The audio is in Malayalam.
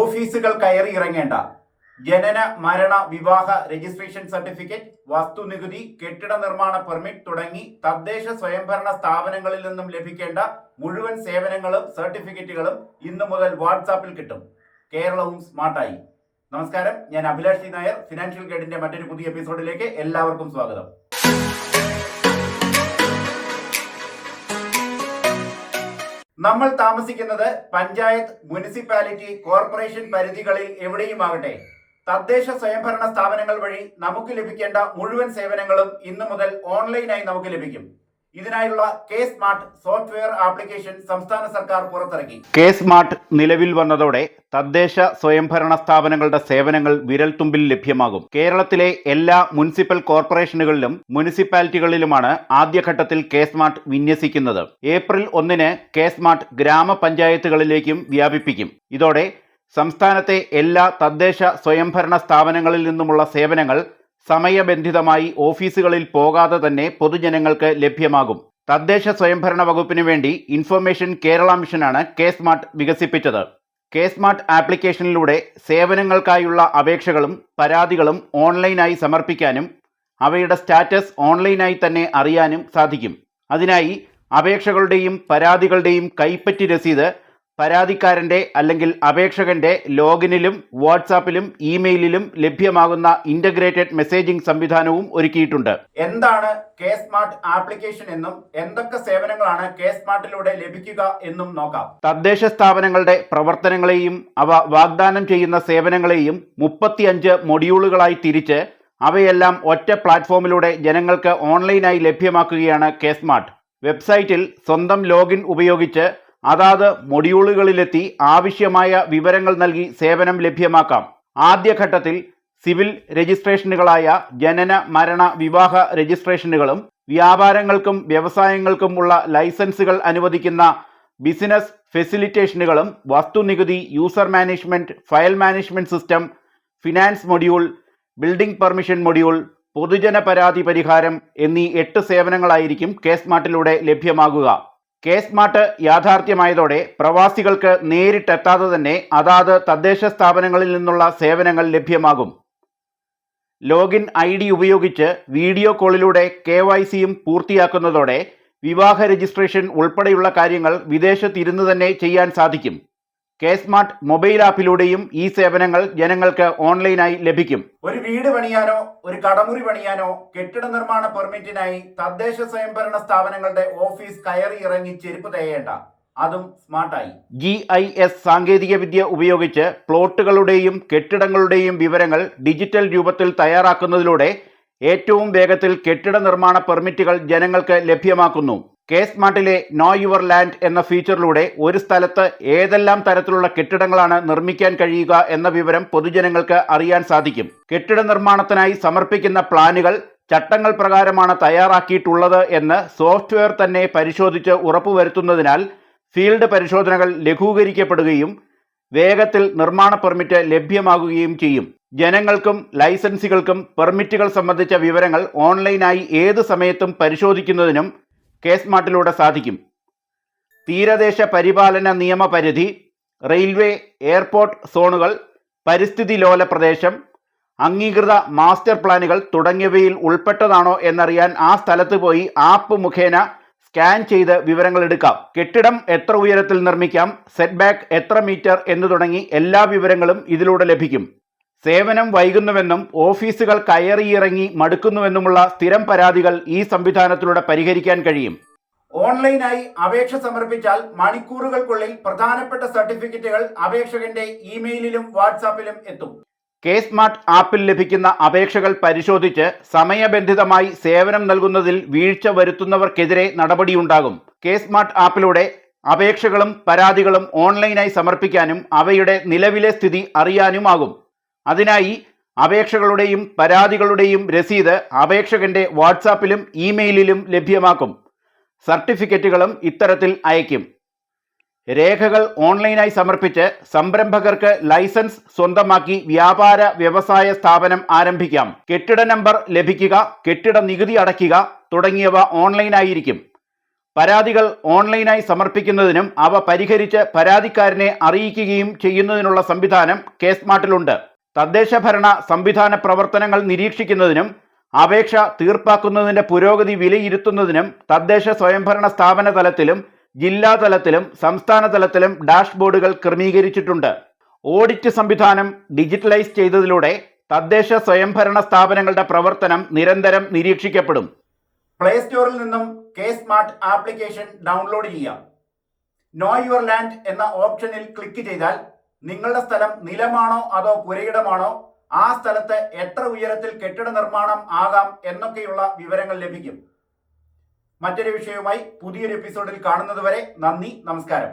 ഓഫീസുകൾ കയറി ഇറങ്ങേണ്ട. ജനന മരണ വിവാഹ രജിസ്ട്രേഷൻ സർട്ടിഫിക്കറ്റ് വസ്തുനികുതി കെട്ടിട നിർമ്മാണ പെർമിറ്റ് തുടങ്ങി തദ്ദേശ സ്വയംഭരണ സ്ഥാപനങ്ങളിൽ നിന്നും ലഭിക്കേണ്ട മുഴുവൻ സേവനങ്ങളും സർട്ടിഫിക്കറ്റുകളും ഇന്നു മുതൽ വാട്സാപ്പിൽ കിട്ടും. കേരളവും സ്മാർട്ടായി. നമസ്കാരം. ഞാൻ അഭിലാഷ് നായർ. ഫിനാൻഷ്യൽ ഗൈഡിന്റെ മറ്റൊരു പുതിയ എപ്പിസോഡിലേക്ക് എല്ലാവർക്കും സ്വാഗതം. നമ്മൾ താമസിക്കുന്നത് പഞ്ചായത്ത് മുനിസിപ്പാലിറ്റി കോർപ്പറേഷൻ പരിധികളിൽ എവിടെയുമാകട്ടെ. തദ്ദേശ സ്വയംഭരണ സ്ഥാപനങ്ങൾ വഴി നമുക്ക് ലഭിക്കേണ്ട മുഴുവൻ സേവനങ്ങളും ഇന്നു മുതൽ ഓൺലൈനായി നമുക്ക് ലഭിക്കും. ഇതിനായുള്ള കെ സ്മാർട്ട് സോഫ്റ്റ്വെയർ ആപ്ലിക്കേഷൻ സംസ്ഥാന സർക്കാർ പുറത്തിറക്കി കെ സ്മാർട്ട് നിലവിൽ വന്നതോടെ തദ്ദേശ സ്വയംഭരണ സ്ഥാപനങ്ങളുടെ സേവനങ്ങൾ വിരൽത്തുമ്പിൽ ലഭ്യമാകും. കേരളത്തിലെ എല്ലാ മുനിസിപ്പൽ കോർപ്പറേഷനുകളിലും മുനിസിപ്പാലിറ്റികളിലുമാണ് ആദ്യഘട്ടത്തിൽ കെ സ്മാർട്ട് വിന്യസിക്കുന്നത്. ഏപ്രിൽ ഒന്നിന് കെ സ്മാർട്ട് ഗ്രാമപഞ്ചായത്തുകളിലേക്കും വ്യാപിപ്പിക്കും. ഇതോടെ സംസ്ഥാനത്തെ എല്ലാ തദ്ദേശ സ്വയംഭരണ സ്ഥാപനങ്ങളിൽ നിന്നുമുള്ള സേവനങ്ങൾ സമയബന്ധിതമായി ഓഫീസുകളിൽ പോകാതെ തന്നെ പൊതുജനങ്ങൾക്ക് ലഭ്യമാകും. തദ്ദേശ സ്വയംഭരണ വകുപ്പിനു വേണ്ടി ഇൻഫർമേഷൻ കേരള മിഷനാണ് കെ സ്മാർട്ട് വികസിപ്പിച്ചത്. കെ സ്മാർട്ട് ആപ്ലിക്കേഷനിലൂടെ സേവനങ്ങൾക്കായുള്ള അപേക്ഷകളും പരാതികളും ഓൺലൈനായി സമർപ്പിക്കാനും അവയുടെ സ്റ്റാറ്റസ് ഓൺലൈനായി തന്നെ അറിയാനും സാധിക്കും. അതിനായി അപേക്ഷകളുടെയും പരാതികളുടെയും കൈപ്പറ്റി രസീത് പരാതിക്കാരന്റെ അല്ലെങ്കിൽ അപേക്ഷകന്റെ ലോഗിനിലും വാട്സാപ്പിലും ഇമെയിലിലും ലഭ്യമാകുന്ന ഇന്റഗ്രേറ്റഡ് മെസ്സേജിംഗ് സംവിധാനവും ഒരുക്കിയിട്ടുണ്ട്. എന്താണ് കെ സ്മാർട്ട് ആപ്ലിക്കേഷൻ എന്നും എന്തൊക്കെ സേവനങ്ങളാണ് കെ സ്മാർട്ടിലൂടെ ലഭിക്കുക എന്നും നോക്കാം. തദ്ദേശ സ്ഥാപനങ്ങളുടെ പ്രവർത്തനങ്ങളെയും അവ വാഗ്ദാനം ചെയ്യുന്ന സേവനങ്ങളെയും മുപ്പത്തിയഞ്ച് മൊഡ്യൂളുകളായി തിരിച്ച് അവയെല്ലാം ഒറ്റ പ്ലാറ്റ്ഫോമിലൂടെ ജനങ്ങൾക്ക് ഓൺലൈനായി ലഭ്യമാക്കുകയാണ് കെ സ്മാർട്ട്. വെബ്സൈറ്റിൽ സ്വന്തം ലോഗിൻ ഉപയോഗിച്ച് അതാത് മൊഡ്യൂളുകളിലെത്തി ആവശ്യമായ വിവരങ്ങൾ നൽകി സേവനം ലഭ്യമാക്കാം. ആദ്യഘട്ടത്തിൽ സിവിൽ രജിസ്ട്രേഷനുകളായ ജനന മരണ വിവാഹ രജിസ്ട്രേഷനുകളും വ്യാപാരങ്ങൾക്കും വ്യവസായങ്ങൾക്കും ഉള്ള ലൈസൻസുകൾ അനുവദിക്കുന്ന ബിസിനസ് ഫെസിലിറ്റേഷനുകളും വസ്തുനികുതി user management file management system finance module building permission module പൊതുജന പരാതി പരിഹാരം എന്നീ എട്ട് സേവനങ്ങളായിരിക്കും കേസ്മാർട്ടിലൂടെ ലഭ്യമാകുക. കെ സ്മാർട്ട് യാഥാർത്ഥ്യമായതോടെ പ്രവാസികൾക്ക് നേരിട്ടെത്താതെ തന്നെ അതാത് തദ്ദേശ സ്ഥാപനങ്ങളിൽ നിന്നുള്ള സേവനങ്ങൾ ലഭ്യമാകും. ലോഗിൻ ഐ ഡി ഉപയോഗിച്ച് വീഡിയോ കോളിലൂടെ കെ വൈ സിയും പൂർത്തിയാക്കുന്നതോടെ വിവാഹ രജിസ്ട്രേഷൻ ഉൾപ്പെടെയുള്ള കാര്യങ്ങൾ വിദേശത്തിരുന്ന് തന്നെ ചെയ്യാൻ സാധിക്കും. കെ സ്മാർട്ട് മൊബൈൽ ആപ്പിലൂടെയും ഈ സേവനങ്ങൾ ജനങ്ങൾക്ക് ഓൺലൈനായി ലഭിക്കും. ഒരു വീട് പണിയാനോ ഒരു കടമുറി പണിയാനോ കെട്ടിട നിർമ്മാണ പെർമിറ്റിനായി തദ്ദേശ സ്വയംഭരണ സ്ഥാപനങ്ങളുടെ ഓഫീസ് കയറി ഇറങ്ങി ചെരുപ്പ് തേയേണ്ട. അതും സ്മാർട്ടായി. ജി ഐ എസ് സാങ്കേതിക വിദ്യ ഉപയോഗിച്ച് പ്ലോട്ടുകളുടെയും കെട്ടിടങ്ങളുടെയും വിവരങ്ങൾ ഡിജിറ്റൽ രൂപത്തിൽ തയ്യാറാക്കുന്നതിലൂടെ ഏറ്റവും വേഗത്തിൽ കെട്ടിട നിർമ്മാണ പെർമിറ്റുകൾ ജനങ്ങൾക്ക് ലഭ്യമാക്കുന്നു. കെ സ്മാർട്ടിലെ നോ യുവർ ലാൻഡ് എന്ന ഫീച്ചറിലൂടെ ഒരു സ്ഥലത്ത് ഏതെല്ലാം തരത്തിലുള്ള കെട്ടിടങ്ങളാണ് നിർമ്മിക്കാൻ കഴിയുക എന്ന വിവരം പൊതുജനങ്ങൾക്ക് അറിയാൻ സാധിക്കും. കെട്ടിട നിർമ്മാണത്തിനായി സമർപ്പിക്കുന്ന പ്ലാനുകൾ ചട്ടങ്ങൾ പ്രകാരമാണ് തയ്യാറാക്കിയിട്ടുള്ളത് എന്ന് സോഫ്റ്റ്വെയർ തന്നെ പരിശോധിച്ച് ഉറപ്പുവരുത്തുന്നതിനാൽ ഫീൽഡ് പരിശോധനകൾ ലഘൂകരിക്കപ്പെടുകയും വേഗത്തിൽ നിർമ്മാണ പെർമിറ്റ് ലഭ്യമാകുകയും ചെയ്യും. ജനങ്ങൾക്കും ലൈസൻസുകൾക്കും പെർമിറ്റുകൾ സംബന്ധിച്ച വിവരങ്ങൾ ഓൺലൈനായി ഏത് സമയത്തും പരിശോധിക്കുന്നതിനും കെ സ്മാർട്ടിലൂടെ സാധിക്കും. തീരദേശ പരിപാലന നിയമപരിധി റെയിൽവേ എയർപോർട്ട് സോണുകൾ പരിസ്ഥിതി ലോല പ്രദേശം അംഗീകൃത മാസ്റ്റർ പ്ലാനുകൾ തുടങ്ങിയവയിൽ ഉൾപ്പെട്ടതാണോ എന്നറിയാൻ ആ സ്ഥലത്ത് പോയി ആപ്പ് മുഖേന സ്കാൻ ചെയ്ത് വിവരങ്ങൾ എടുക്കാം. കെട്ടിടം എത്ര ഉയരത്തിൽ നിർമ്മിക്കാം സെറ്റ് ബാക്ക് എത്ര മീറ്റർ എന്ന് തുടങ്ങി എല്ലാ വിവരങ്ങളും ഇതിലൂടെ ലഭിക്കും. സേവനം വൈകുന്നുവെന്നും ഓഫീസുകൾ കയറിയിറങ്ങി മടുക്കുന്നുവെന്നുമുള്ള സ്ഥിരം പരാതികൾ ഈ സംവിധാനത്തിലൂടെ പരിഹരിക്കാൻ കഴിയും. ഓൺലൈനായി അപേക്ഷ സമർപ്പിച്ചാൽ മണിക്കൂറുകൾക്കുള്ളിൽ പ്രധാനപ്പെട്ട സർട്ടിഫിക്കറ്റുകൾ അപേക്ഷകന്റെ ഇമെയിലിലും വാട്സാപ്പിലും എത്തും. കെ സ്മാർട്ട് ആപ്പിൽ ലഭിക്കുന്ന അപേക്ഷകൾ പരിശോധിച്ച് സമയബന്ധിതമായി സേവനം നൽകുന്നതിൽ വീഴ്ച വരുത്തുന്നവർക്കെതിരെ നടപടിയുണ്ടാകും. കെ സ്മാർട്ട് ആപ്പിലൂടെ അപേക്ഷകളും പരാതികളും ഓൺലൈനായി സമർപ്പിക്കാനും അവയുടെ നിലവിലെ സ്ഥിതി അറിയാനുമാകും. അതിനായി അപേക്ഷകളുടെയും പരാതികളുടെയും രസീത് അപേക്ഷകന്റെ വാട്സാപ്പിലും ഇമെയിലിലും ലഭ്യമാക്കും. സർട്ടിഫിക്കറ്റുകളും ഇത്തരത്തിൽ അയക്കും രേഖകൾ ഓൺലൈനായി സമർപ്പിച്ച് സംരംഭകർക്ക് ലൈസൻസ് സ്വന്തമാക്കി വ്യാപാര വ്യവസായ സ്ഥാപനം ആരംഭിക്കാം. കെട്ടിട നമ്പർ ലഭിക്കുക കെട്ടിട നികുതി അടയ്ക്കുക തുടങ്ങിയവ ഓൺലൈനായിരിക്കും. പരാതികൾ ഓൺലൈനായി സമർപ്പിക്കുന്നതിനും അവ പരിഹരിച്ച് പരാതിക്കാരനെ അറിയിക്കുകയും ചെയ്യുന്നതിനുള്ള സംവിധാനം തദ്ദേശ ഭരണ സംവിധാന പ്രവർത്തനങ്ങൾ നിരീക്ഷിക്കുന്നതിനും അപേക്ഷ തീർപ്പാക്കുന്നതിന്റെ പുരോഗതി വിലയിരുത്തുന്നതിനും തദ്ദേശ സ്വയംഭരണ സ്ഥാപന തലത്തിലും ജില്ലാ തലത്തിലും സംസ്ഥാന തലത്തിലും ഡാഷ്ബോർഡുകൾ ക്രമീകരിച്ചിട്ടുണ്ട്. ഓഡിറ്റ് സംവിധാനം ഡിജിറ്റലൈസ് ചെയ്തതിലൂടെ തദ്ദേശ സ്വയംഭരണ സ്ഥാപനങ്ങളുടെ പ്രവർത്തനം നിരന്തരം നിരീക്ഷിക്കപ്പെടും. പ്ലേ സ്റ്റോറിൽ നിന്നും കെ സ്മാർട്ട് ആപ്ലിക്കേഷൻ ഡൗൺലോഡ് ചെയ്യാം. നോ യുവർ ലാൻഡ് എന്ന ഓപ്ഷനിൽ ക്ലിക്ക് ചെയ്താൽ നിങ്ങളുടെ സ്ഥലം നിലമാണോ അതോ പുരയിടമാണോ? ആ സ്ഥലത്ത് എത്ര ഉയരത്തിൽ കെട്ടിട നിർമ്മാണം ആകാം എന്നൊക്കെയുള്ള വിവരങ്ങൾ ലഭിക്കും. മറ്റൊരു വിഷയവുമായി പുതിയൊരു എപ്പിസോഡിൽ കാണുന്നതുവരെ നന്ദി നമസ്കാരം.